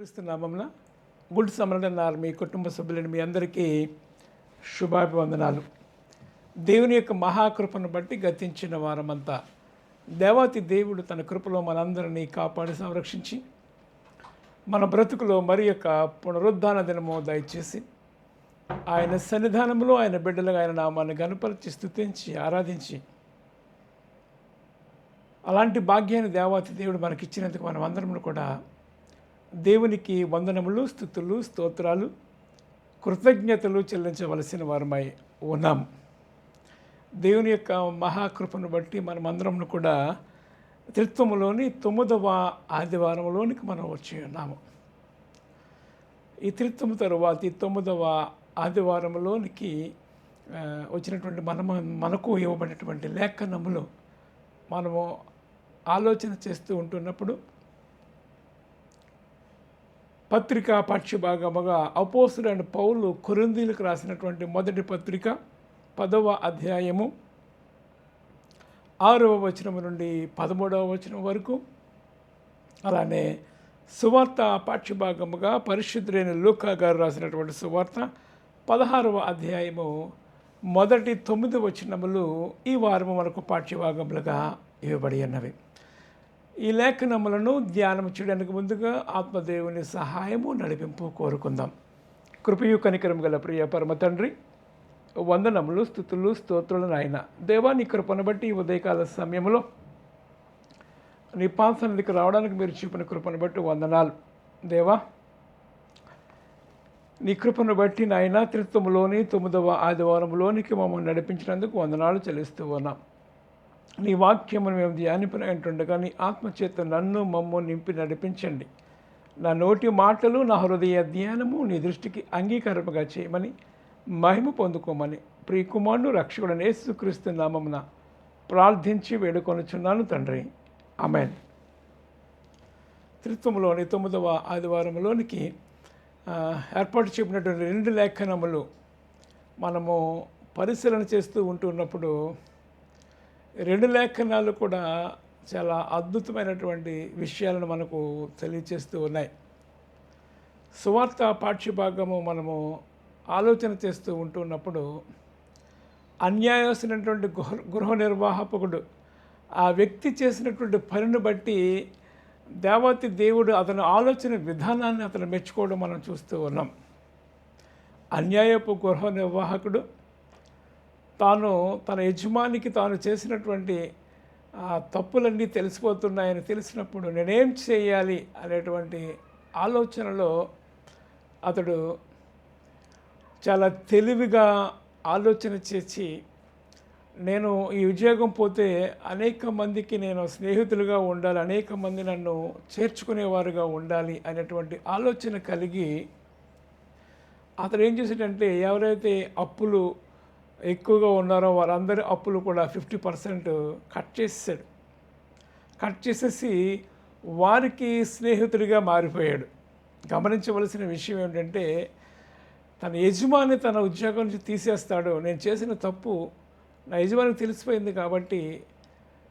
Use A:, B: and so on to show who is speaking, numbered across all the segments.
A: క్రీస్తు నామంన గుడ్ సమరణన్నారు మీ కుటుంబ సభ్యులను మీ అందరికీ శుభాభివందనాలు. దేవుని యొక్క మహాకృపను బట్టి గతించిన వారమంతా దేవాతి దేవుడు తన కృపలో మనందరినీ కాపాడి సంరక్షించి మన బ్రతుకులో మరి యొక్క పునరుద్ధాన దినము దయచేసి ఆయన సన్నిధానంలో ఆయన బిడ్డలుగా ఆయన నామాన్ని గనుపరిచి స్థుతించి ఆరాధించి అలాంటి భాగ్యాన్ని దేవాతి దేవుడు మనకిచ్చినందుకు మనం అందరం కూడా దేవునికి వందనములు స్థుతులు స్తోత్రాలు కృతజ్ఞతలు చెల్లించవలసిన వారమై ఉన్నాం. దేవుని యొక్క మహాకృపను బట్టి మనమందరం కూడా త్రిత్వములోని తొమ్మిదవ ఆదివారంలోనికి మనం వచ్చి ఉన్నాము. ఈ త్రిత్వము తరువాత ఈ తొమ్మిదవ ఆదివారంలోనికి వచ్చినటువంటి మన మనకు ఇవ్వబడినటువంటి లేఖనములు మనము ఆలోచన చేస్తూ ఉంటున్నప్పుడు పత్రిక పాఠ్యభాగముగా అపోసులైన పౌలు కొరిందీలకు రాసినటువంటి మొదటి పత్రిక పదవ అధ్యాయము ఆరవ వచనం నుండి పదమూడవ వచనం వరకు. అలానే సువార్త పాఠ్యభాగముగా పరిశుద్ధులైన లూకా గారు రాసినటువంటి సువార్త పదహారవ అధ్యాయము మొదటి తొమ్మిది వచనములు ఈ వారము మనకు పాఠ్యభాగములుగా ఇవ్వబడి ఉన్నవి. ఈ లేఖనములను ధ్యానం చేయడానికి ముందుగా ఆత్మదేవుని సహాయము నడిపింపు కోరుకుందాం. కృపయు కనికరం గల ప్రియ పరమ తండ్రి వందనములు స్థుతులు స్తోత్రులు నాయన. దేవా నీ కృపను బట్టి ఈ ఉదయకాల సమయంలో నీ రావడానికి మీరు చూపిన కృపను బట్టి వందనాలు. దేవా నీ కృపను బట్టి నాయన త్రిత్వములోని తొమ్మిదవ ఆదివారంలోనికి మమ్మల్ని నడిపించినందుకు వందనాలు చెల్లిస్తూ ఉన్నాం. నీ వాక్యమును మేము ధ్యానింపనటుండగా నీ ఆత్మచేత నన్ను మమ్ము నింపి నడిపించండి. నా నోటి మాటలు నా హృదయ ధ్యానము నీ దృష్టికి అంగీకారముగా చేయమని మహిమ పొందుకోమని ప్రియకుమారుడు రక్షకుడని యేసుక్రీస్తు నామమున ప్రార్థించి వేడుకొనుచున్నాను తండ్రి. అమెన్ త్రిత్వంలోని తొమ్మిదవ ఆదివారంలోనికి ఏర్పాటు చెప్పినటువంటి రెండు లేఖనములు మనము పరిశీలన చేస్తూ ఉంటున్నప్పుడు రెండు లేఖనాలు కూడా చాలా అద్భుతమైనటువంటి విషయాలను మనకు తెలియచేస్తూ ఉన్నాయి. సువార్త పాఠ్యభాగము మనము ఆలోచన చేస్తూ ఉంటున్నప్పుడు అన్యాయస్తున్నటువంటి గృహ గృహ నిర్వాహకుడు ఆ వ్యక్తి చేసినటువంటి పనిని బట్టి దేవతి దేవుడు అతని ఆలోచన విధానాన్ని అతను మెచ్చుకోవడం మనం చూస్తూ ఉన్నాం. అన్యాయపు గృహ నిర్వాహకుడు తాను తన యజమానికి తాను చేసినటువంటి తప్పులన్నీ తెలిసిపోతున్నాయని తెలిసినప్పుడు నేనేం చేయాలి అనేటువంటి ఆలోచనలో అతడు చాలా తెలివిగా ఆలోచన చేసి నేను ఈ ఉద్యోగం పోతే అనేక మందికి నేను స్నేహితులుగా ఉండాలి అనేక మంది నన్ను చేర్చుకునేవారుగా ఉండాలి అనేటువంటి ఆలోచన కలిగి అతడు ఏం చేశాడంటే ఎవరైతే అప్పులు ఎక్కువగా ఉన్నారో వారందరి అప్పులు కూడా ఫిఫ్టీ పర్సెంట్ కట్ చేసేసాడు. కట్ చేసేసి వారికి స్నేహితుడిగా మారిపోయాడు. గమనించవలసిన విషయం ఏంటంటే తన యజమాని తన ఉద్యోగం నుంచి తీసేస్తాడు. నేను చేసిన తప్పు నా యజమానికి తెలిసిపోయింది కాబట్టి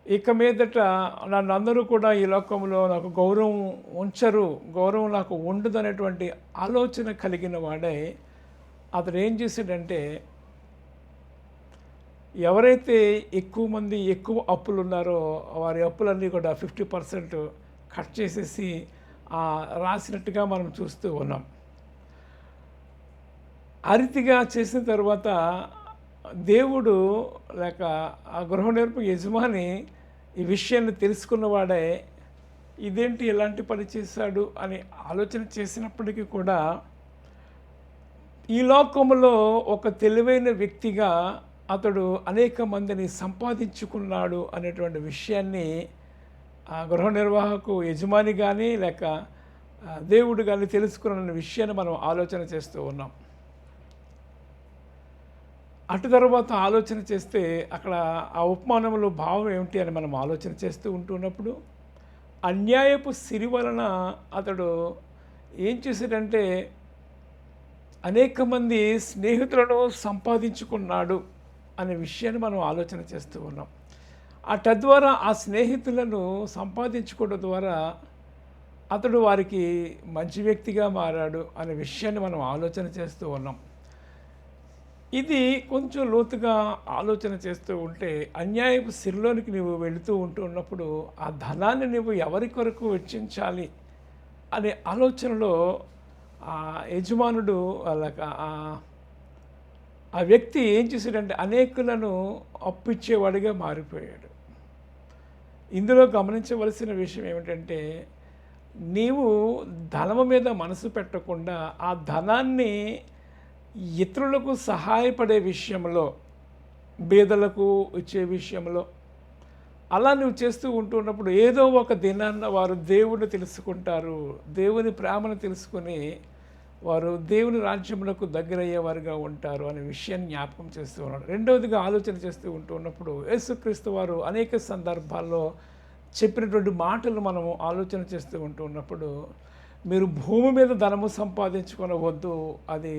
A: ఇక మీదట నన్ను అందరూ కూడా ఈ లోకంలో నాకు గౌరవం ఉంచరు గౌరవం నాకు ఉండదు అనేటువంటి ఆలోచన కలిగిన వాడే అతడు ఏం చేశాడంటే ఎవరైతే ఎక్కువ మంది ఎక్కువ అప్పులు ఉన్నారో వారి అప్పులన్నీ కూడా ఫిఫ్టీ పర్సెంట్ కట్ చేసేసి రాసినట్టుగా మనం చూస్తూ ఉన్నాం. అరితిగా చేసిన తర్వాత దేవుడు లేక ఆ గృహ నేర్పు యజమాని ఈ విషయాన్ని తెలుసుకున్నవాడే ఇదేంటి ఎలాంటి పని చేశాడు అని ఆలోచన చేసినప్పటికీ కూడా ఈ లోకంలో ఒక తెలివైన వ్యక్తిగా అతడు అనేక మందిని సంపాదించుకున్నాడు అనేటువంటి విషయాన్ని ఆ గృహ నిర్వాహకు యజమాని కానీ లేక దేవుడు కానీ తెలుసుకున్న విషయాన్ని మనం ఆలోచన చేస్తూ ఉన్నాం. అటు తర్వాత ఆలోచన చేస్తే అక్కడ ఆ ఉపమానంలో భావం ఏమిటి అని మనం ఆలోచన చేస్తూ ఉంటున్నప్పుడు అన్యాయపు సిరి వలన అతడు ఏం చేశాడంటే అనేక మంది స్నేహితులను సంపాదించుకున్నాడు. అనే విషయాన్ని మనం ఆలోచన చేస్తూ ఉన్నాం. ఆ తద్వారా ఆ స్నేహితులను సంపాదించుకోవడం ద్వారా అతడు వారికి మంచి వ్యక్తిగా మారాడు అనే విషయాన్ని మనం ఆలోచన చేస్తూ ఉన్నాం. ఇది కొంచెం లోతుగా ఆలోచన చేస్తూ ఉంటే అన్యాయపు సిరిలోనికి నువ్వు వెళుతూ ఉంటున్నప్పుడు ఆ ధనాన్ని నువ్వు ఎవరి కొరకు వెచ్చించాలి అనే ఆలోచనలో ఆ యజమానుడు వాళ్ళకి ఆ- వ్యక్తి ఏం చేశాడంటే అనేకులను అప్పిచ్చేవాడిగా మారిపోయాడు. ఇందులో గమనించవలసిన విషయం ఏమిటంటే నీవు ధనము మీద మనసు పెట్టకుండా ఆ ధనాన్ని ఇతరులకు సహాయపడే విషయంలో బీదలకు ఇచ్చే విషయంలో అలా నువ్వు చేస్తూ ఉంటున్నప్పుడు ఏదో ఒక దినాన్న వారు దేవుని తెలుసుకుంటారు దేవుని ప్రేమను తెలుసుకుని వారు దేవుని రాజ్యములకు దగ్గరయ్యేవారుగా ఉంటారు అనే విషయాన్ని జ్ఞాపకం చేస్తూ ఉన్నాడు. రెండవదిగా ఆలోచన చేస్తూ ఉంటూ ఉన్నప్పుడు యేసుక్రీస్తు వారు అనేక సందర్భాల్లో చెప్పినటువంటి మాటలు మనము ఆలోచన చేస్తూ ఉంటూ ఉన్నప్పుడు మీరు భూమి మీద ధనము సంపాదించుకొనవద్దు అది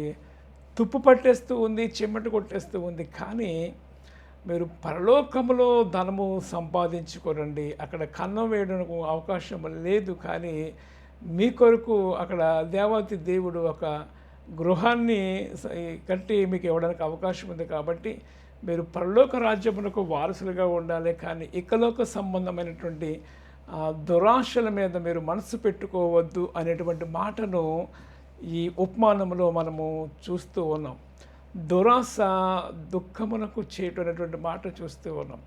A: తుప్పు పట్టేస్తూ ఉంది చెమట కొట్టేస్తూ ఉంది కానీ మీరు పరలోకములో ధనము సంపాదించుకోరండి అక్కడ కన్నం వేయడానికి అవకాశం లేదు కానీ మీ కొరకు అక్కడ దేవాతి దేవుడు ఒక గృహాన్ని కట్టి మీకు ఇవ్వడానికి అవకాశం ఉంది కాబట్టి మీరు పరలోక రాజ్యమునకు వారసులుగా ఉండాలి. కానీ ఇకలోక సంబంధమైనటువంటి దురాశల మీద మీరు మనసు పెట్టుకోవద్దు అనేటువంటి మాటను ఈ ఉపమానంలో మనము చూస్తూ ఉన్నాం. దురాశ దుఃఖమునకు చేయటటువంటి మాట చూస్తూ ఉన్నాం.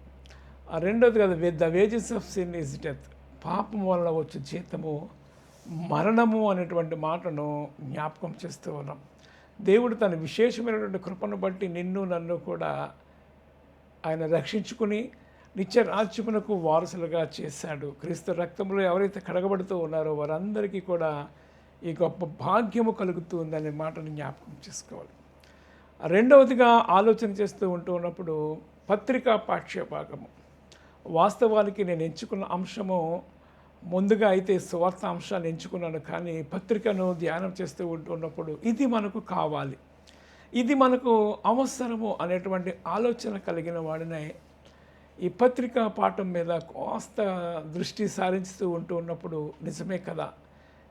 A: ఆ రెండోది కదా the wages of sin is death పాపం వల్ల వచ్చే జీతము మరణము అనేటువంటి మాటను జ్ఞాపకం చేస్తూ ఉన్నాం. దేవుడు తన విశేషమైనటువంటి కృపను బట్టి నిన్ను నన్ను కూడా ఆయన రక్షించుకుని నిత్య రాజ్యమునకు వారసులుగా చేశాడు. క్రీస్తు రక్తంలో ఎవరైతే కడగబడుతూ ఉన్నారో వారందరికీ కూడా ఈ గొప్ప భాగ్యము కలుగుతుందనే మాటను జ్ఞాపకం చేసుకోవాలి. రెండవదిగా ఆలోచన చేస్తూ ఉంటూ ఉన్నప్పుడు పత్రికా పాఠ్యభాగము. వాస్తవానికి నేను ఎంచుకున్న అంశము ముందుగా అయితే స్వార్థ అంశాన్ని ఎంచుకున్నాను కానీ పత్రికను ధ్యానం చేస్తూ ఉంటున్నప్పుడు ఇది మనకు కావాలి. ఇది మనకు అవసరము అనేటువంటి ఆలోచన కలిగిన వాడినే ఈ పత్రికా పాఠం మీద కాస్త దృష్టి సారించుతూ ఉంటూ ఉన్నప్పుడు నిజమే కదా?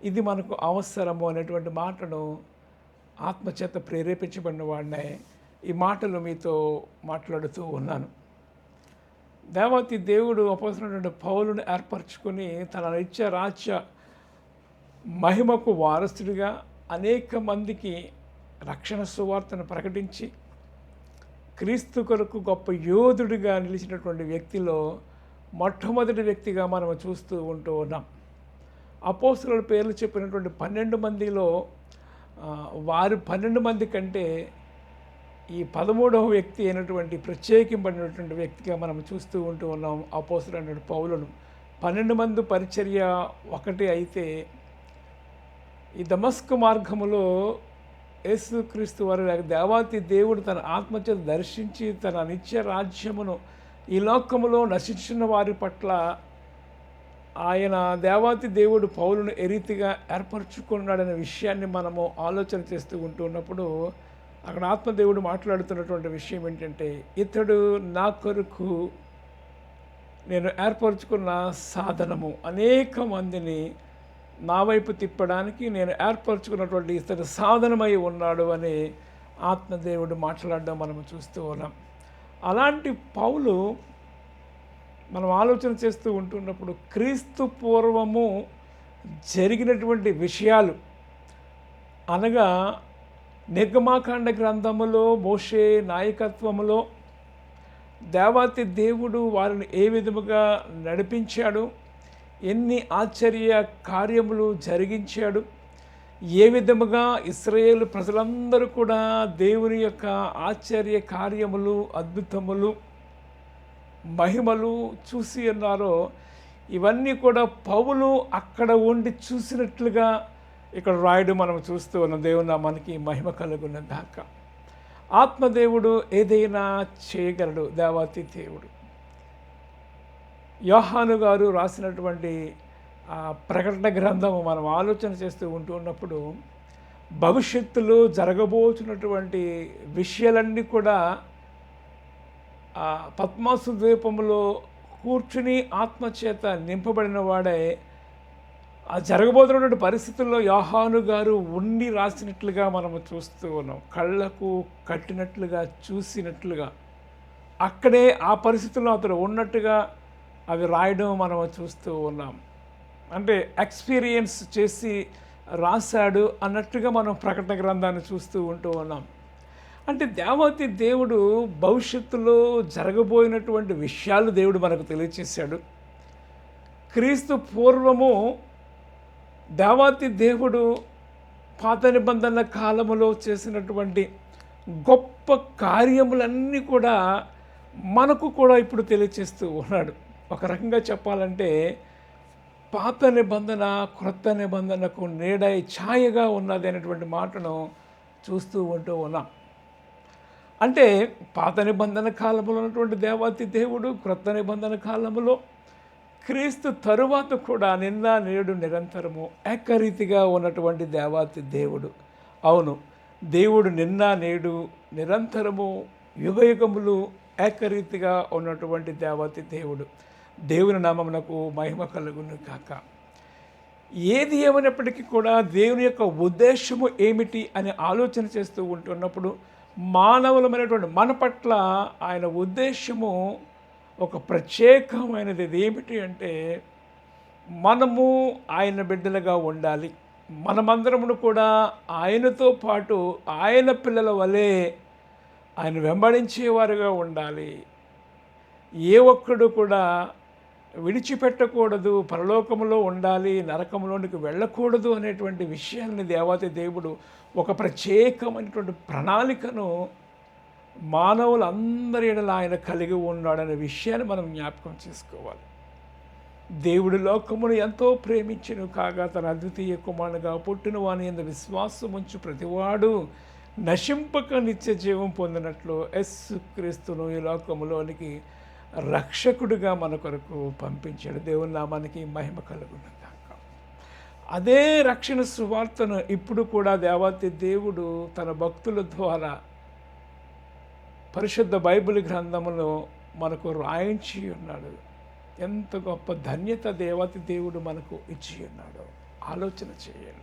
A: ఇది మనకు అవసరము అనేటువంటి మాటను ఆత్మచేత ప్రేరేపించబడిన వాడినే ఈ మాటలు మీతో మాట్లాడుతూ ఉన్నాను. దేవతి దేవుడు అపోసినటువంటి పౌలుని ఏర్పరచుకొని తన నిత్య రాజ్య మహిమకు వారసుడిగా అనేక మందికి రక్షణ సువార్తను ప్రకటించి క్రీస్తు కొరకు గొప్ప యోధుడిగా నిలిచినటువంటి వ్యక్తిలో మొట్టమొదటి వ్యక్తిగా మనం చూస్తూ ఉంటూ ఉన్నాం. అపోస్తుల పేర్లు చెప్పినటువంటి పన్నెండు మందిలో వారు వారి పన్నెండు మంది కంటే ఈ పదమూడవ వ్యక్తి అయినటువంటి ప్రత్యేకింపడినటువంటి వ్యక్తిగా మనం చూస్తూ ఉంటూ ఉన్నాం అపోస్తులు అన్నటువంటి పౌలను. పన్నెండు మంది పరిచర్య ఒకటి అయితే ఈ దమస్కు మార్గములో యేసుక్రీస్తు వారి దేవాతి దేవుడు తన ఆత్మచేత దర్శించి తన నిత్య రాజ్యమును ఈ లోకములో నశించిన వారి పట్ల ఆయన దేవాతి దేవుడు పౌలను ఎరీతిగా ఏర్పరచుకున్నాడనే విషయాన్ని మనము ఆలోచన చేస్తూ ఉంటూ ఉన్నప్పుడు అక్కడ ఆత్మదేవుడు మాట్లాడుతున్నటువంటి విషయం ఏంటంటే ఇతడు నా కొరకు నేను ఏర్పరచుకున్న సాధనము. అనేక మందిని నా వైపు తిప్పడానికి నేను ఏర్పరచుకున్నటువంటి ఇతడు సాధనమై ఉన్నాడు అని ఆత్మదేవుడు మాట్లాడడం మనం చూస్తూ ఉన్నాం. అలాంటి పౌలు మనం ఆలోచన చేస్తూ ఉంటున్నప్పుడు క్రీస్తు పూర్వము జరిగినటువంటి విషయాలు అనగా నిర్గమాకాండ గ్రంథములో మోషే నాయకత్వములో దేవాతి దేవుడు వారిని ఏ విధముగా నడిపించాడు? ఎన్ని ఆశ్చర్య కార్యములు జరిగించాడు? ఏ విధముగా ఇస్రాయేల్ ప్రజలందరూ కూడా దేవుని యొక్క ఆశ్చర్య కార్యములు అద్భుతములు మహిమలు చూసి ఉన్నారో ఇవన్నీ కూడా పౌలు అక్కడ ఉండి చూసినట్లుగా ఇక్కడ రాయుడు మనం చూస్తూ ఉన్న దేవుని మనకి మహిమ కలుగున్న దాకా ఆత్మదేవుడు ఏదైనా చేయగలడు దేవాతి దేవుడు. యోహాను గారు రాసినటువంటి ప్రకటన గ్రంథము మనం ఆలోచన చేస్తూ ఉంటూ ఉన్నప్పుడు భవిష్యత్తులో జరగబోతున్నటువంటి విషయాలన్నీ కూడా పద్మాసు ద్వీపంలో కూర్చుని ఆత్మచేత నింపబడిన వాడే ఆ జరగబోతున్నటువంటి పరిస్థితుల్లో యోహాను గారు ఉండి రాసినట్లుగా మనము చూస్తూ ఉన్నాం. కళ్ళకు కట్టినట్లుగా చూసినట్లుగా. అక్కడే ఆ పరిస్థితుల్లో అతడు ఉన్నట్టుగా అవి రాయడం మనం చూస్తూ ఉన్నాం. అంటే ఎక్స్పీరియన్స్ చేసి రాశాడు అన్నట్టుగా మనం ప్రకటన గ్రంథాన్ని చూస్తూ ఉంటూ ఉన్నాం. అంటే దేవతి దేవుడు భవిష్యత్తులో జరగబోయినటువంటి విషయాలు దేవుడు మనకు తెలియచేశాడు. క్రీస్తు పూర్వము దేవాతి దేవుడు పాత నిబంధన కాలములో చేసినటువంటి గొప్ప కార్యములన్నీ కూడా మనకు కూడా ఇప్పుడు తెలియచేస్తూ ఉన్నాడు. ఒక రకంగా చెప్పాలంటే పాత నిబంధన క్రొత్త నిబంధనకు నీడై ఛాయగా ఉన్నది అనేటువంటి మాటను చూస్తూ ఉంటూ ఉన్నాం. అంటే పాత నిబంధన కాలంలో ఉన్నటువంటి దేవాతి దేవుడు క్రొత్త నిబంధన కాలంలో క్రీస్తు తరువాత కూడా నిన్న నేడు నిరంతరము ఏకరీతిగా ఉన్నటువంటి దేవాతి దేవుడు. అవును దేవుడు నిన్న నేడు నిరంతరము యుగయుగములు ఏకరీతిగా ఉన్నటువంటి దేవాతి దేవుడు. దేవుని నామమునకు మహిమ కలుగును కాక ఏది ఏమైనప్పటికీ కూడా దేవుని యొక్క ఉద్దేశము ఏమిటి అని ఆలోచన చేస్తూ ఉంటున్నప్పుడు మానవులమైనటువంటి మన పట్ల ఆయన ఉద్దేశము ఒక ప్రత్యేకమైనది ఏమిటి అంటే మనము ఆయన బిడ్డలుగా ఉండాలి. మనమందరమును కూడా ఆయనతో పాటు ఆయన పిల్లల వలె ఆయన వెంబడించేవారుగా ఉండాలి. ఏ ఒక్కడు కూడా విడిచిపెట్టకూడదు పరలోకములో ఉండాలి నరకంలోనికి వెళ్ళకూడదు అనేటువంటి విషయాన్ని దేవత దేవుడు ఒక ప్రత్యేకమైనటువంటి ప్రణాళికను మానవులందరి ఎడల ఆయన కలిగి ఉన్నాడనే విషయాన్ని మనం జ్ఞాపకం చేసుకోవాలి. దేవుడు లోకమును ఎంతో ప్రేమించను కాగా తన అద్వితీయ కుమారునిగా పుట్టిన వాని ఎంత విశ్వాసం ఉంచు ప్రతివాడు నశింపక నిత్య జీవం పొందినట్లు యస్సు క్రీస్తును ఈ లోకములోనికి రక్షకుడిగా మన కొరకు పంపించాడు. దేవుని నామానికి మహిమ కలుగును అదే రక్షణ సువార్తను ఇప్పుడు కూడా దేవాతి దేవుడు తన భక్తుల ద్వారా పరిశుద్ధ బైబిల్ గ్రంథములో మనకు రాయించి ఉన్నాడు. ఎంత గొప్ప ధన్యత దేవతి దేవుడు మనకు ఇచ్చి ఉన్నాడు ఆలోచన చేయండి.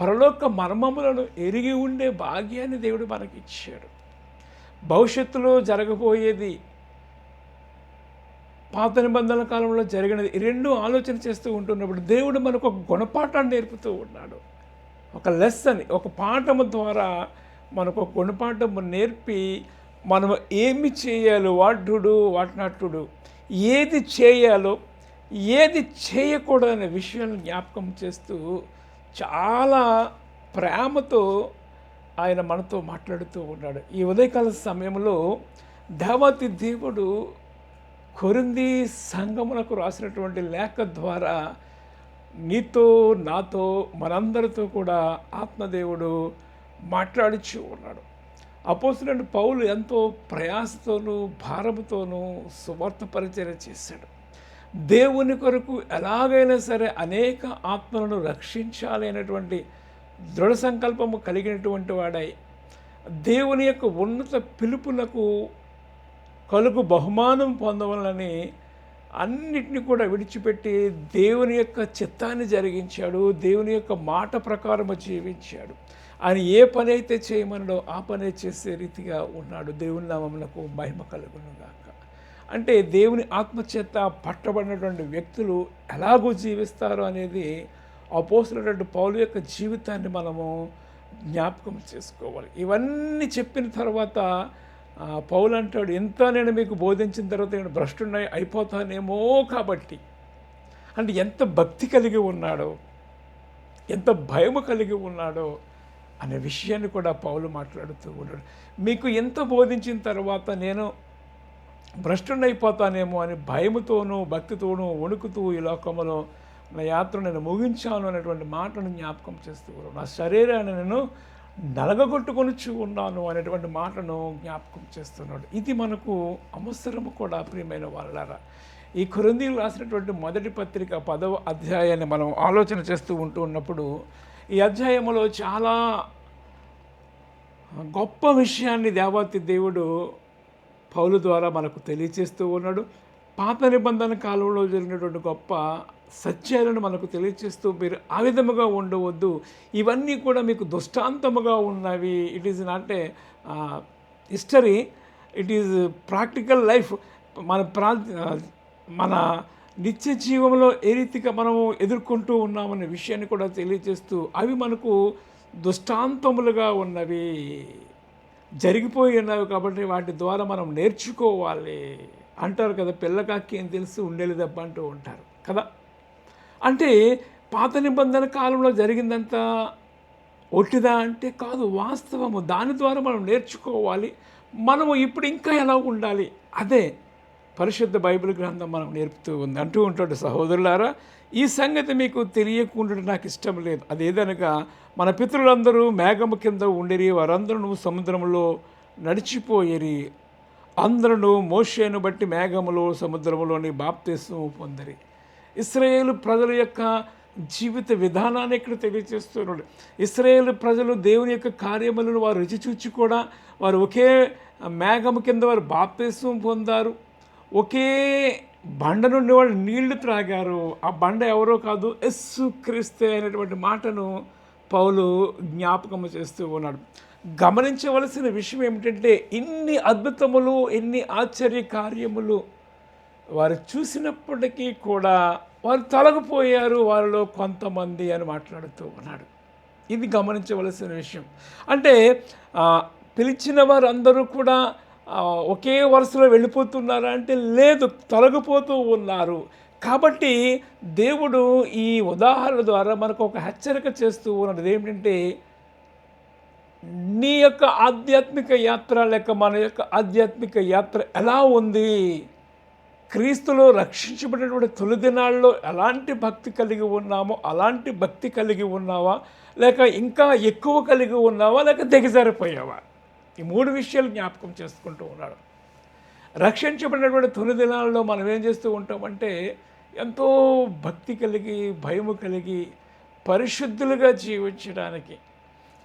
A: పరలోక మర్మములను ఎరిగి ఉండే భాగ్యాన్ని దేవుడు మనకి ఇచ్చాడు. భవిష్యత్తులో జరగబోయేది పాత నిబంధనల కాలంలో జరిగినది రెండు ఆలోచన చేస్తూ ఉంటున్నప్పుడు దేవుడు మనకు ఒక గుణపాఠాన్ని నేర్పుతూ ఉన్నాడు. ఒక లెసన్ ఒక పాఠము ద్వారా మనకు ఒక గుణపాఠము నేర్పి మనం ఏమి చేయాలో what to do what not to do ఏది చేయాలో ఏది చేయకూడదనే విషయాన్ని జ్ఞాపకం చేస్తూ చాలా ప్రేమతో ఆయన మనతో మాట్లాడుతూ ఉన్నాడు. ఈ ఉదయకాల సమయంలో దేవతి దేవుడు కొరింది సంగమునకు రాసినటువంటి లేఖ ద్వారా నీతో నాతో మనందరితో కూడా ఆత్మదేవుడు మాట్లాడుచు ఉన్నాడు. అపోసులంటే పౌలు ఎంతో ప్రయాసతోనూ భారముతోనూ సువార్త పరిచయం చేశాడు. దేవుని కొరకు ఎలాగైనా సరే అనేక ఆత్మలను రక్షించాలి అనేటువంటి దృఢ సంకల్పము కలిగినటువంటి వాడై దేవుని యొక్క ఉన్నత పిలుపులకు కలుగు బహుమానం పొందవాలని అన్నిటిని కూడా విడిచిపెట్టి దేవుని యొక్క చిత్తాన్ని జరిగించాడు దేవుని యొక్క మాట ప్రకారము జీవించాడు. ఆయన ఏ పని అయితే చేయమనడో ఆ పనే చేసే రీతిగా ఉన్నాడు. దేవుని నామములకు మహిమ కలుగునుగాక అంటే దేవుని ఆత్మచేత పట్టబడినటువంటి వ్యక్తులు ఎలాగూ జీవిస్తారు అనేది అపోసినటువంటి పౌలు యొక్క జీవితాన్ని మనము జ్ఞాపకం చేసుకోవాలి. ఇవన్నీ చెప్పిన తర్వాత పౌలు అంటాడు ఎంత నేను మీకు బోధించిన తర్వాత నేను భ్రష్టున్నాయి అయిపోతానేమో కాబట్టి. అంటే ఎంత భక్తి కలిగి ఉన్నాడో ఎంత భయము కలిగి ఉన్నాడో అనే విషయాన్ని కూడా పౌలు మాట్లాడుతూ ఉన్నాడు. మీకు ఎంత బోధించిన తర్వాత నేను భ్రష్టునైపోతానేమో అని భయముతోనూ భక్తితోనూ వణుకుతూ ఈ లోకంలో నా యాత్ర నేను ముగించాను అనేటువంటి మాటను జ్ఞాపకం చేస్తూ ఉన్నాడు. నా శరీరాన్ని నేను నలగగొట్టుకొనుచు ఉన్నాను అనేటువంటి మాటను జ్ఞాపకం చేస్తున్నాడు. ఇది మనకు అవసరము కూడా ప్రియమైన వాళ్ళారా ఈ కొరిందీలు రాసినటువంటి మొదటి పత్రిక పదవ అధ్యాయాన్ని మనం ఆలోచన చేస్తూ ఉంటూ ఉన్నప్పుడు ఈ అధ్యాయంలో చాలా గొప్ప విషయాన్ని దేవాతి దేవుడు పౌలు ద్వారా మనకు తెలియచేస్తూ ఉన్నాడు. పాత నిబంధన కాలంలో జరిగినటువంటి గొప్ప సత్యాలను మనకు తెలియచేస్తూ మీరు ఆ విధముగా ఉండవద్దు. ఇవన్నీ కూడా మీకు దుష్టాంతముగా ఉన్నవి. It is not a history it is practical life మన ప్రా మన నిత్య జీవంలో ఏ రీతిగా మనము ఎదుర్కొంటూ ఉన్నామనే విషయాన్ని కూడా తెలియజేస్తూ అవి మనకు దుష్టాంతములుగా ఉన్నవి. జరిగిపోయి ఉన్నవి కాబట్టి వాటి ద్వారా మనం నేర్చుకోవాలి. అంటారు కదా పిల్లకాకి ఏం తెలిసి ఉండేది దెబ్బ అంటూ ఉంటారు కదా. అంటే పాత నిబంధన కాలంలో జరిగిందంతా ఒట్టిదా అంటే కాదు వాస్తవము. దాని ద్వారా మనం నేర్చుకోవాలి. మనము ఇప్పుడు ఇంకా ఎలా ఉండాలి? అదే పరిశుద్ధ బైబిల్ గ్రంథం మనం నేర్పుతూ ఉంది. అంటూ ఉంటాడు సహోదరులారా ఈ సంగతి మీకు తెలియకుండా నాకు ఇష్టం లేదు. అదేదనగా మన పితరులందరూ మేఘము కింద ఉండిరి వారందరూ సముద్రంలో నడిచిపోయేరి. అందరూ మోషేను బట్టి మేఘములో సముద్రములోని బాప్తిస్వం పొందిరి. ఇస్రాయేల్ ప్రజల యొక్క జీవిత విధానాన్ని ఇక్కడ తెలియజేస్తున్నాడు. ఇస్రాయేల్ ప్రజలు దేవుని యొక్క కార్యములను వారు రుచి చూచి కూడా వారు ఒకే మేఘము కింద వారు బాప్తిస్వం పొందారు. ఒకే బండ నుండి వాళ్ళు నీళ్ళు త్రాగారు. ఆ బండ ఎవరో కాదు ఎస్సు క్రీస్తే అనేటువంటి మాటను పౌలు జ్ఞాపకము చేస్తూ ఉన్నాడు. గమనించవలసిన విషయం ఏమిటంటే ఇన్ని అద్భుతములు ఎన్ని ఆశ్చర్య కార్యములు వారు చూసినప్పటికీ కూడా వారు తొలగిపోయారు వారిలో కొంతమంది అని మాట్లాడుతూ ఉన్నాడు. ఇది గమనించవలసిన విషయం. అంటే పిలిచిన వారందరూ కూడా ఒకే వరుసలో వెళ్ళిపోతున్నారా అంటే లేదు తొలగిపోతూ ఉన్నారు. కాబట్టి దేవుడు ఈ ఉదాహరణ ద్వారా మనకు ఒక హెచ్చరిక చేస్తూ ఉన్నది ఏమిటంటే నీ యొక్క ఆధ్యాత్మిక యాత్ర లేక మన యొక్క ఆధ్యాత్మిక యాత్ర ఎలా ఉంది? క్రీస్తులో రక్షించబడినటువంటి తొలి దినాల్లో ఎలాంటి భక్తి కలిగి ఉన్నామో అలాంటి భక్తి కలిగి ఉన్నావా? లేక ఇంకా ఎక్కువ కలిగి ఉన్నావా? లేక దిగజారిపోయావా? ఈ మూడు విషయాలు జ్ఞాపకం చేసుకుంటూ ఉన్నాడు. రక్షించబడినటువంటి తొలి దినాల్లో మనం ఏం చేస్తూ ఉంటామంటే ఎంతో భక్తి కలిగి భయము కలిగి పరిశుద్ధులుగా జీవించడానికి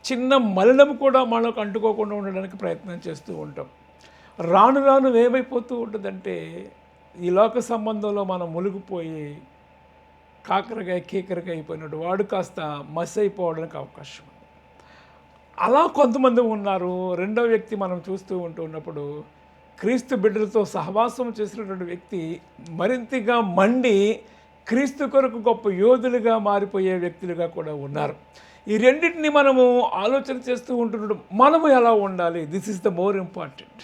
A: చిన్న మలినం కూడా మనకు అంటుకోకుండా ఉండడానికి ప్రయత్నం చేస్తూ ఉంటాం. రాను రాను ఏమైపోతూ ఉంటుందంటే ఈ లోక సంబంధంలో మనం మునిగిపోయి కాకరకాయ కీకరకాయ అయిపోయినట్టు వాడు కాస్త మస్ అయిపోవడానికి అవకాశం ఉంది. అలా కొంతమంది ఉన్నారు. రెండో వ్యక్తి మనం చూస్తూ ఉంటూ ఉన్నప్పుడు క్రీస్తు బిడ్డలతో సహవాసం చేసినటువంటి వ్యక్తి మరింతగా మండి క్రీస్తు కొరకు గొప్ప యోధులుగా మారిపోయే వ్యక్తులుగా కూడా ఉన్నారు. ఈ రెండింటిని మనము ఆలోచన చేస్తూ ఉంటున్నాడు మనము ఎలా ఉండాలి? This is the more important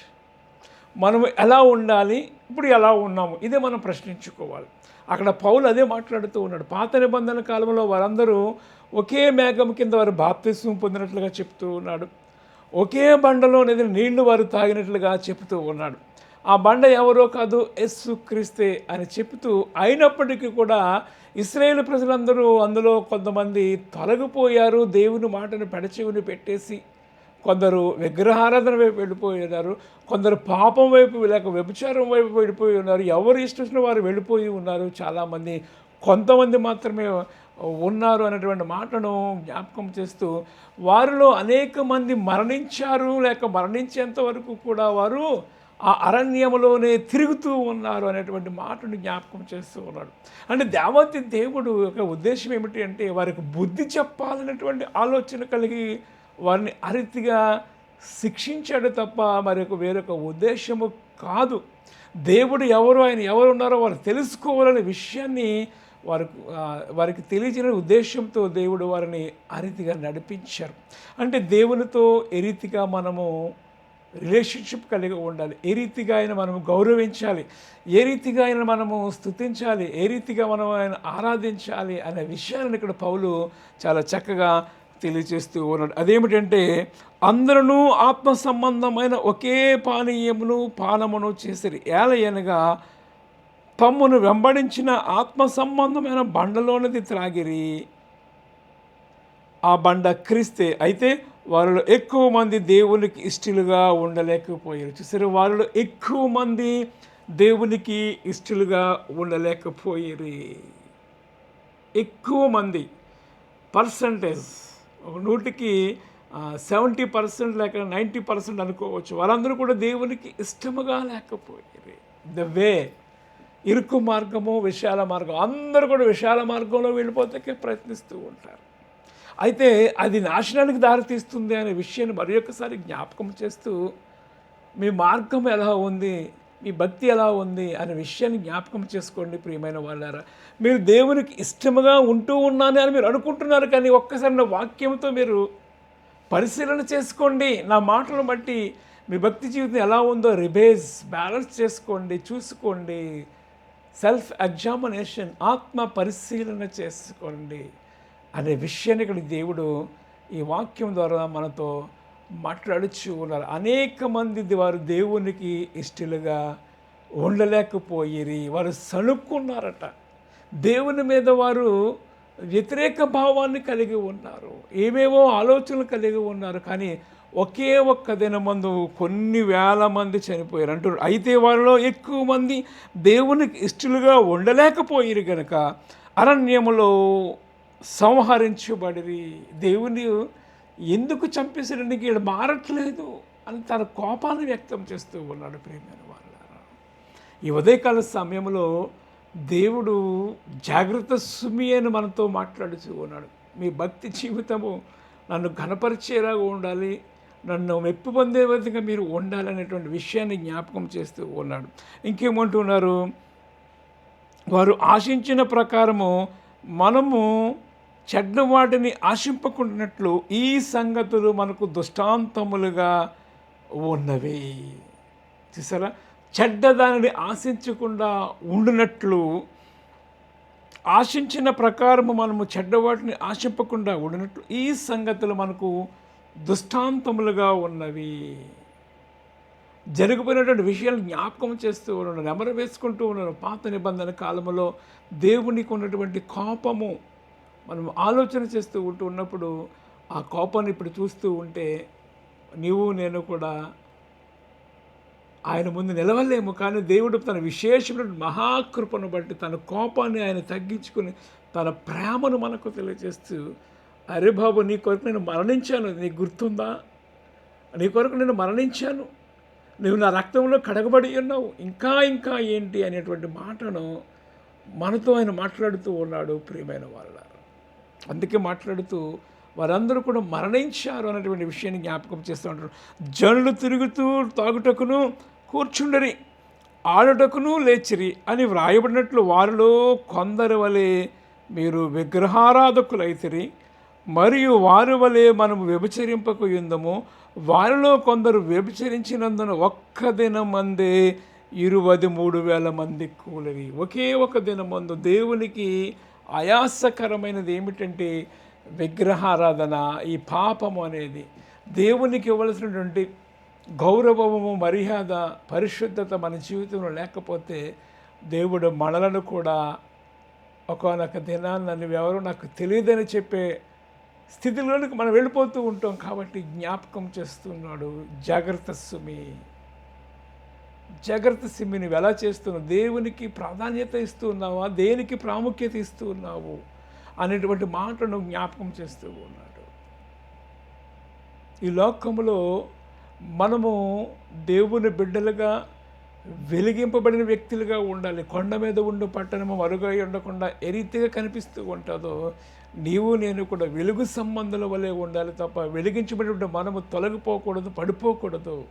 A: మనము ఎలా ఉండాలి? ఇప్పుడు ఎలా ఉన్నాము? ఇదే మనం ప్రశ్నించుకోవాలి. అక్కడ పౌలు అదే మాట్లాడుతూ ఉన్నాడు. పాత నిబంధన కాలంలో వారందరూ ఒకే మేఘం కింద వారు బాప్తిస్వం పొందినట్లుగా చెప్తూ ఉన్నాడు. ఒకే బండలో నది నీళ్ళు వారు తాగినట్లుగా చెప్తూ ఉన్నాడు. ఆ బండ ఎవరో కాదు ఎస్సు క్రీస్తే అని చెప్తూ అయినప్పటికీ కూడా ఇస్రాయేల్ ప్రజలందరూ అందులో కొంతమంది తొలగిపోయారు దేవుని మాటను పెడచెవిని పెట్టేసి కొందరు విగ్రహారాధన వైపు వెళ్ళిపోయి ఉన్నారు కొందరు పాపం వైపు లేక వ్యభిచారం వైపు వెళ్ళిపోయి ఉన్నారు ఎవరు ఇష్టం వారు వెళ్ళిపోయి ఉన్నారు. చాలామంది కొంతమంది మాత్రమే ఉన్నారు అనేటువంటి మాటను జ్ఞాపకం చేస్తూ వారిలో అనేక మంది మరణించారు లేక మరణించేంత వరకు కూడా వారు ఆ అరణ్యములోనే తిరుగుతూ ఉన్నారు అనేటువంటి మాటను జ్ఞాపకం చేస్తూ ఉన్నాడు. అంటే దేవతి దేవుడు యొక్క ఉద్దేశం ఏమిటి అంటే వారికి బుద్ధి చెప్పాలనేటువంటి ఆలోచన కలిగి వారిని అరితిగా శిక్షించాడు తప్ప మరొక వేరొక ఉద్దేశము కాదు. దేవుడు ఎవరు ఆయన ఎవరు ఉన్నారో వారు తెలుసుకోవాలనే విషయాన్ని వారికి వారికి తెలియజేయ ఉద్దేశంతో దేవుడు వారిని అరితిగా నడిపించారు. అంటే దేవునితో ఏ రీతిగా మనము రిలేషన్షిప్ కలిగి ఉండాలి ఏ రీతిగా ఆయన మనము గౌరవించాలి ఏ రీతిగా ఆయన మనము స్తుతించాలి ఏ రీతిగా మనం ఆయన ఆరాధించాలి అనే విషయాలను ఇక్కడ పౌలు చాలా చక్కగా తెలియజేస్తూ ఉన్నాడు. అదేమిటంటే అందరూ ఆత్మ సంబంధమైన ఒకే పానీయమును పానమును చేసిరి. ఏలయనగా తమ్మును వెంబడించిన ఆత్మ సంబంధమైన బండలోనిది త్రాగిరి. ఆ బండ క్రీస్తే. అయితే వారిలో ఎక్కువ మంది దేవునికి ఇష్టలుగా ఉండలేకపోయారు. చూసారు? వారిలో ఎక్కువ మంది దేవునికి ఇష్టలుగా ఉండలేకపోయారు. ఎక్కువ మంది పర్సంటేజ్. ఒక నూటికి సెవెంటీ పర్సెంట్ లేక నైంటీ పర్సెంట్ అనుకోవచ్చు. వాళ్ళందరూ కూడా దేవునికి ఇష్టముగా లేకపోయారు. The way. ఇరుకు మార్గము విశాల మార్గం. అందరూ కూడా విశాల మార్గంలో వెళ్ళిపోతే ప్రయత్నిస్తూ ఉంటారు. అయితే అది నాశనానికి దారితీస్తుంది అనే విషయాన్ని మరి ఒక్కసారి జ్ఞాపకం చేస్తూ మీ మార్గం ఎలా ఉంది? మీ భక్తి ఎలా ఉంది? అనే విషయాన్ని జ్ఞాపకం చేసుకోండి ప్రియమైన వాళ్ళారా. మీరు దేవునికి ఇష్టముగా ఉంటూ ఉన్నాను అని మీరు అనుకుంటున్నారు కానీ ఒక్కసారి నా వాక్యంతో మీరు పరిశీలన చేసుకోండి. నా మాటలను బట్టి మీ భక్తి జీవితం ఎలా ఉందో రిబేజ్ బ్యాలెన్స్ చేసుకోండి చూసుకోండి. సెల్ఫ్ ఎగ్జామినేషన్ ఆత్మ పరిశీలన చేసుకోండి అనే విషయాన్ని ఇక్కడ దేవుడు ఈ వాక్యం ద్వారా మనతో మాట్లాడుచు ఉన్నారు. అనేక మంది వారు దేవునికి ఇష్టలుగా ఉండలేకపోయిరి వారు సణుక్కున్నారట. దేవుని మీద వారు వ్యతిరేక భావాన్ని కలిగి ఉన్నారు. ఏవేవో ఆలోచనలు కలిగి ఉన్నారు. కానీ ఒకే ఒక్క దినమందు కొన్ని వేల మంది చనిపోయారు. అంటారు అయితే వారిలో ఎక్కువ మంది దేవునికి ఇష్టలుగా ఉండలేకపోయారు గనక అరణ్యములో సంహరించబడిరి. దేవుని ఎందుకు చంపేసడానికి వీళ్ళు మారట్లేదు అని తన కోపాన్ని వ్యక్తం చేస్తూ ఉన్నాడు ప్రేమైన వాళ్ళ ఈ ఉదయకాల సమయంలో దేవుడు జాగ్రత్త సుమి అని మనతో మాట్లాడుతూ ఉన్నాడు. మీ భక్తి జీవితము నన్ను ఘనపరిచేలాగా ఉండాలి. నన్ను మెప్పు పొందే విధంగా మీరు ఉండాలనేటువంటి విషయాన్ని జ్ఞాపకం చేస్తూ ఉన్నాడు. ఇంకేమంటున్నారు? వారు ఆశించిన ప్రకారము మనము చెడ్డ వాటిని ఆశింపకుండాట్లు ఈ సంగతులు మనకు దృష్టాంతములుగా ఉన్నవి. చూసారా? చెడ్డ దానిని ఆశించకుండా ఉండినట్లు ఆశించిన ప్రకారము మనము చెడ్డవాటిని ఆశింపకుండా ఉండినట్లు ఈ సంగతులు మనకు దృష్టాంతములుగా ఉన్నవి. జరిగిపోయినటువంటి విషయాలు జ్ఞాపకం చేస్తూ ఉన్నాను నెమరు వేసుకుంటూ ఉన్నాను. పాత నిబంధన కాలంలో దేవునికి ఉన్నటువంటి కోపము మనం ఆలోచన చేస్తూ ఉంటూ ఉన్నప్పుడు ఆ కోపాన్ని ఇప్పుడు చూస్తూ ఉంటే నీవు నేను కూడా ఆయన ముందు నిలవలేము. కానీ దేవుడు తన విశేషమైన మహాకృపను బట్టి తన కోపాన్ని ఆయన తగ్గించుకుని తన ప్రేమను మనకు తెలియజేస్తూ అరే బాబు నీ కొరకు నేను మరణించాను. నీకు గుర్తుందా? నీ కొరకు నేను మరణించాను. నువ్వు నా రక్తంలో కడగబడి ఉన్నావు. ఇంకా ఇంకా ఏంటి అనేటువంటి మాటను మనతో ఆయన మాట్లాడుతూ ఉన్నాడు ప్రియమైన వాళ్ళ అందుకే మాట్లాడుతూ వారందరూ కూడా మరణించారు అనేటువంటి విషయాన్ని జ్ఞాపకం చేస్తూ ఉంటారు. జనులు తిరుగుతూ తాగుటకును కూర్చుండరి ఆడుటకును లేచిరి అని వ్రాయబడినట్లు వారిలో కొందరి వలె మీరు విగ్రహారాధకులైతిరి. మరియు వారి వలె మనము వ్యభిచరింపకు యుందము వారిలో కొందరు వ్యభిచరించినందున ఒక్క దినం ఇరువది మూడు వేల మంది కూలరి. ఒకే ఒక దినమందు దేవునికి ఆయాసకరమైనది ఏమిటంటే విగ్రహారాధన ఈ పాపము అనేది. దేవునికి ఇవ్వలసినటువంటి గౌరవము మర్యాద పరిశుద్ధత మన జీవితంలో లేకపోతే దేవుడు మనలను కూడా ఒకనొక దినాన్ని ఎవరు నాకు తెలియదని చెప్పే స్థితిలోనికి మనం వెళ్ళిపోతూ ఉంటాం కాబట్టి జ్ఞాపకం చేస్తున్నాడు జాగ్రత్త సుమి. జాగ్రత్త సిమ్మి నువ్వు ఎలా చేస్తున్నావు? దేవునికి ప్రాధాన్యత ఇస్తూ ఉన్నావా? దేనికి ప్రాముఖ్యత ఇస్తూ ఉన్నావు? అనేటువంటి మాటను జ్ఞాపకం చేస్తూ ఉన్నాడు. ఈ లోకంలో మనము దేవుని బిడ్డలుగా వెలిగింపబడిన వ్యక్తులుగా ఉండాలి. కొండ మీద ఉండు పట్టణము మరుగై ఉండకుండా ఏ రీతిగా కనిపిస్తూ ఉంటుందో నీవు నేను కూడా వెలుగు సంబంధుల వలె ఉండాలి తప్ప వెలిగించబడిన మనము తొలగిపోకూడదు పడిపోకూడదు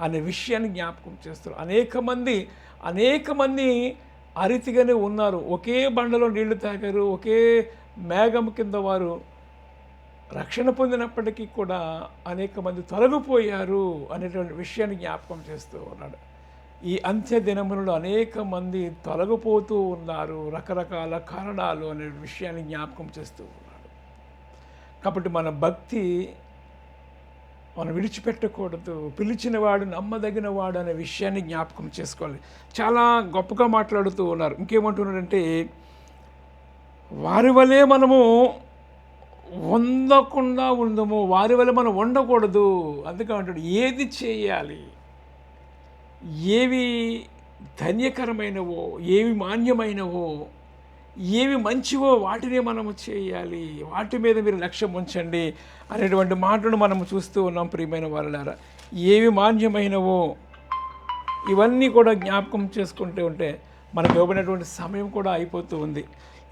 A: అనే విషయాన్ని జ్ఞాపకం చేస్తారు. అనేక మంది అనేక మంది అరితిగానే ఉన్నారు. ఒకే బండలో నీళ్ళు తాగారు ఒకే మేఘం కింద వారు రక్షణ పొందినప్పటికీ కూడా అనేక మంది తొలగిపోయారు అనేటువంటి విషయాన్ని జ్ఞాపకం చేస్తూ ఉన్నాడు. ఈ అంత్య దినములలో అనేక మంది తొలగిపోతూ ఉన్నారు రకరకాల కారణాలు అనే విషయాన్ని జ్ఞాపకం చేస్తూ ఉన్నాడు కాబట్టి మన భక్తి మనం విడిచిపెట్టకూడదు. పిలిచిన వాడు నమ్మదగిన వాడు అనే విషయాన్ని జ్ఞాపకం చేసుకోవాలి. చాలా గొప్పగా మాట్లాడుతూ ఉన్నారు. ఇంకేమంటున్నారంటే వారి వలె మనము వందకుండా ఉండము వారి వల్ల మనం ఉండకూడదు అందుకే అంటాడు ఏది చేయాలి? ఏవి ధన్యకరమైనవో ఏవి మాన్యమైనవో ఏవి మంచివో వాటినే మనము చేయాలి. వాటి మీద మీరు లక్ష్యం ఉంచండి అనేటువంటి మాటను మనము చూస్తూ ఉన్నాం ప్రియమైన వాళ్ళారా ఏవి మాన్యమైనవో ఇవన్నీ కూడా జ్ఞాపకం చేసుకుంటూ ఉంటే మనకు ఇవ్వబడినటువంటి సమయం కూడా అయిపోతూ ఉంది.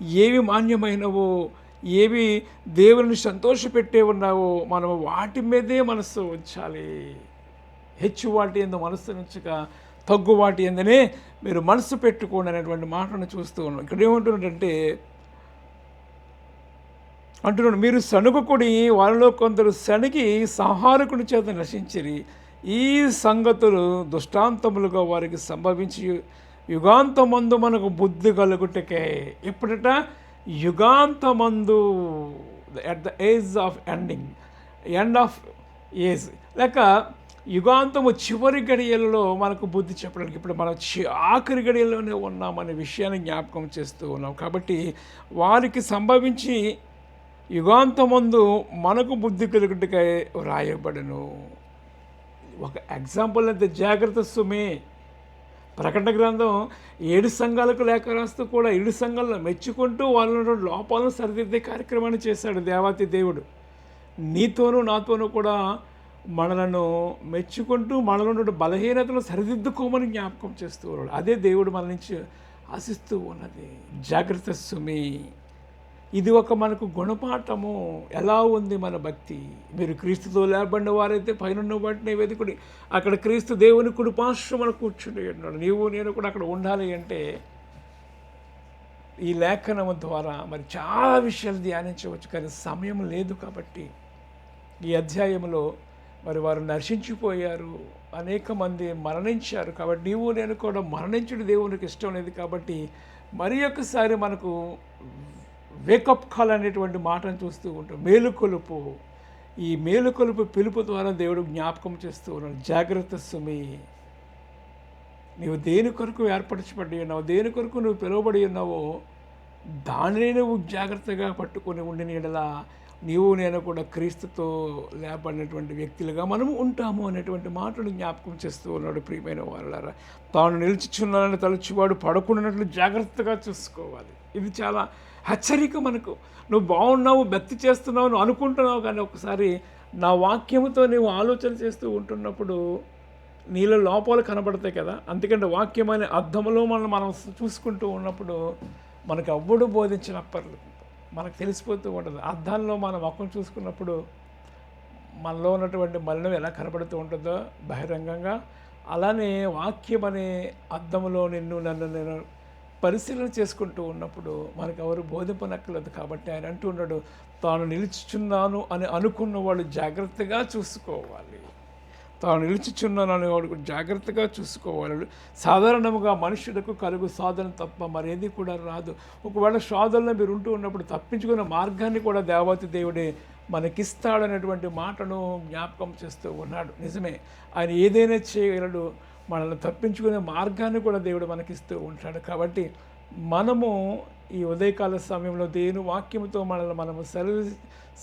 A: ఏవి మాన్యమైనవో ఏవి దేవుని సంతోషపెట్టే ఉన్నావో మనం వాటి మీదే మనస్సు ఉంచాలి. హెచ్చు వాటి ఎందు మనస్సు ఉంచక తగ్గు వాటి ఎందనే మీరు మనసు పెట్టుకోండి అనేటువంటి మాటను చూస్తూ ఉన్నాం. ఇక్కడ ఏమంటున్నాడంటే అంటున్నాడు మీరు సణుగుకుడి వారిలో కొందరు సణిగి సంహారకుని చేత నశించిరి. ఈ సంగతులు దుష్టాంతములుగా వారికి సంభవించి యుగాంతమందు మనకు బుద్ధి కలుగుటకే. ఎప్పుడట? యుగాంతమందు at the age of ending end of age లేక యుగాంతము చివరి గడియలలో మనకు బుద్ధి చెప్పడానికి ఇప్పుడు మనం చి- ఆఖరి గడియలోనే ఉన్నామనే విషయాన్ని జ్ఞాపకం చేస్తూ ఉన్నాం. కాబట్టి వారికి సంభవించి యుగాంతమందు మనకు బుద్ధి కలుగుటకై వ్రాయబడను. ఒక ఎగ్జాంపుల్ అయితే జాగ్రత్త సుమే. ప్రకటన గ్రంథం ఏడు సంఘాలకు లేఖ రాస్తూ కూడా ఏడు సంఘాలను మెచ్చుకుంటూ వాళ్ళ లోపాలను సరిదిద్దే కార్యక్రమాన్ని చేశాడు దేవాతి దేవుడు. నీతోనూ నాతోనూ కూడా మనలను మెచ్చుకుంటూ మనలో ఉన్న బలహీనతలు సరిదిద్దుకోమని జ్ఞాపకం చేస్తూ ఉన్నాడు. అదే దేవుడు మన నుంచి ఆశిస్తూ ఉన్నది. జాగ్రత్త సుమి. ఇది ఒక మనకు గుణపాఠము. ఎలా ఉంది మన భక్తి? మీరు క్రీస్తుతో లేబడిన వారైతే పైన వాటిని వెతుకుడి. అక్కడ క్రీస్తు దేవుని కుడి కూర్చుని ఉన్నాడు. నీవు నేను కూడా అక్కడ ఉండాలి అంటే ఈ లేఖనం ద్వారా మరి చాలా విషయాలు ధ్యానించవచ్చు. కానీ సమయం లేదు కాబట్టి ఈ అధ్యాయంలో మరి వారు నశించిపోయారు. అనేక మంది మరణించారు. కాబట్టి నీవు నేను కూడా మరణించడం దేవునికి ఇష్టం లేదు. కాబట్టి మరి ఒక్కసారి మనకు వేకప్ కాల్ అనేటువంటి మాటను చూస్తూ ఉంటాం. మేలుకొలుపు. ఈ మేలుకొలుపు పిలుపు ద్వారా దేవుడు జ్ఞాపకం చేస్తూ ఉన్నాడు. జాగ్రత్త సుమి. నీవు దేని కొరకు ఏర్పరచబడి ఉన్నావు? దేని కొరకు నువ్వు పిలువబడి ఉన్నావో దానిని నువ్వు జాగ్రత్తగా పట్టుకొని ఉండిన ఎడలా నీవు నేను కూడా క్రీస్తుతో లేపడినటువంటి వ్యక్తులుగా మనము ఉంటాము అనేటువంటి మాటను జ్ఞాపకం చేస్తూ ఉన్నాడు ప్రియమైన వాళ్ళారా తాను నిలిచిచున్నానని తలుచువాడు పడకుండానట్లు జాగ్రత్తగా చూసుకోవాలి. ఇది చాలా హెచ్చరిక మనకు. నువ్వు బాగున్నావు భక్తి చేస్తున్నావు నువ్వు అనుకుంటున్నావు కానీ ఒకసారి నా వాక్యముతో నీవు ఆలోచన చేస్తూ ఉంటున్నప్పుడు నీలో లోపాలు కనబడతాయి కదా. అందుకంటే వాక్యం అనే అర్థంలో మనం మనం చూసుకుంటూ ఉన్నప్పుడు మనకు అవ్వడు బోధించినప్పటికీ మనకు తెలిసిపోతూ ఉంటుంది. అర్థంలో మన ముఖం చూసుకున్నప్పుడు మనలో ఉన్నటువంటి మలినం ఎలా కనబడుతూ ఉంటుందో బహిరంగంగా అలానే వాక్యం అనే అర్థంలో నిన్ను నన్ను నేను పరిశీలన చేసుకుంటూ ఉన్నప్పుడు మనకు ఎవరు బోధింపనక్కర్లేదు కాబట్టి ఆయన అంటూ ఉన్నాడు తాను నిలుచుచున్నాను అని అనుకున్న వాళ్ళు జాగ్రత్తగా చూసుకోవాలి. తాను నిలిచిచున్నానని వాడు జాగ్రత్తగా చూసుకోవాలి. సాధారణంగా మనుషులకు కలుగు సాధన తప్ప మరేది కూడా రాదు. ఒకవేళ సాధనలో మీరు ఉంటూ ఉన్నప్పుడు తప్పించుకునే మార్గాన్ని కూడా దేవతి దేవుడే మనకిస్తాడనేటువంటి మాటను జ్ఞాపకం చేస్తూ ఉన్నాడు. నిజమే. ఆయన ఏదైనా చేయగలడు. మనల్ని తప్పించుకునే మార్గాన్ని కూడా దేవుడు మనకిస్తూ ఉంటాడు. కాబట్టి మనము ఈ ఉదయకాల సమయంలో దేని వాక్యంతో మనల్ని మనము సరి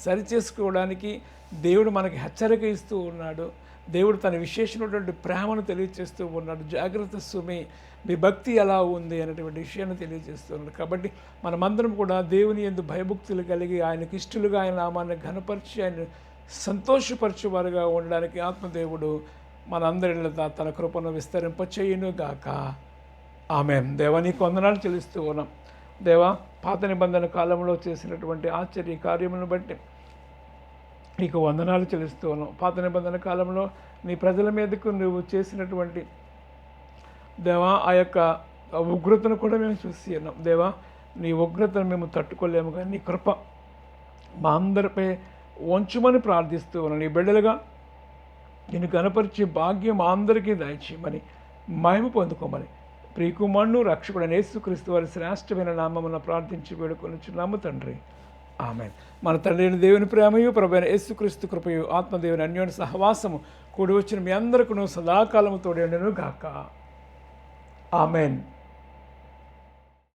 A: సరి చేసుకోవడానికి దేవుడు మనకి హెచ్చరిక ఇస్తూ ఉన్నాడు. దేవుడు తన విశేషమైనటువంటి ప్రేమను తెలియజేస్తూ ఉన్నాడు. జాగ్రత్త సుమి మీ భక్తి ఎలా ఉంది అనేటువంటి విషయాన్ని తెలియజేస్తూ ఉన్నాడు. కాబట్టి మనమందరం కూడా దేవుని ఎందు భయభక్తులు కలిగి ఆయనకి ఇష్టలుగా ఆయన నామాన్ని ఘనపరిచి ఆయన సంతోషపరచువారుగా ఉండడానికి ఆత్మదేవుడు మనందరి తన కృపను విస్తరింపచేయును గాక ఆమె దేవా నీకు వందనాలు చెల్లిస్తూ ఉన్నాం. దేవా పాత నిబంధన కాలంలో చేసినటువంటి ఆశ్చర్య కార్యములను బట్టి నీకు వందనాలు చెల్లిస్తూ ఉన్నాం పాత నిబంధన కాలంలో నీ ప్రజల మీదకు నువ్వు చేసినటువంటి దేవా ఆ యొక్క ఉగ్రతను కూడా మేము చూసి ఉన్నాం. దేవా నీ ఉగ్రతను మేము తట్టుకోలేము కానీ నీ కృప మా అందరిపై వంచుమని ప్రార్థిస్తూ ఉన్నాను నీ బిడ్డలుగా నేను కనపరిచే భాగ్యం మా అందరికీ దయచేయమని మహిమ పొందుకోమని ప్రియకుమారును రక్షకుడు నేసుక్రీస్తు వారి శ్రేష్టమైన నామమున ప్రార్థించి వేడుకొనిచున్నాము తండ్రి. ఆమె మన తండ్రిని దేవుని ప్రేమయు ప్రభైన యేసుక్రీస్తు కృపయు ఆత్మదేవుని అన్యోని సహవాసము కూడి వచ్చిన మీ అందరికీ సదాకాలము తోడేండును గాక. ఆమెన్.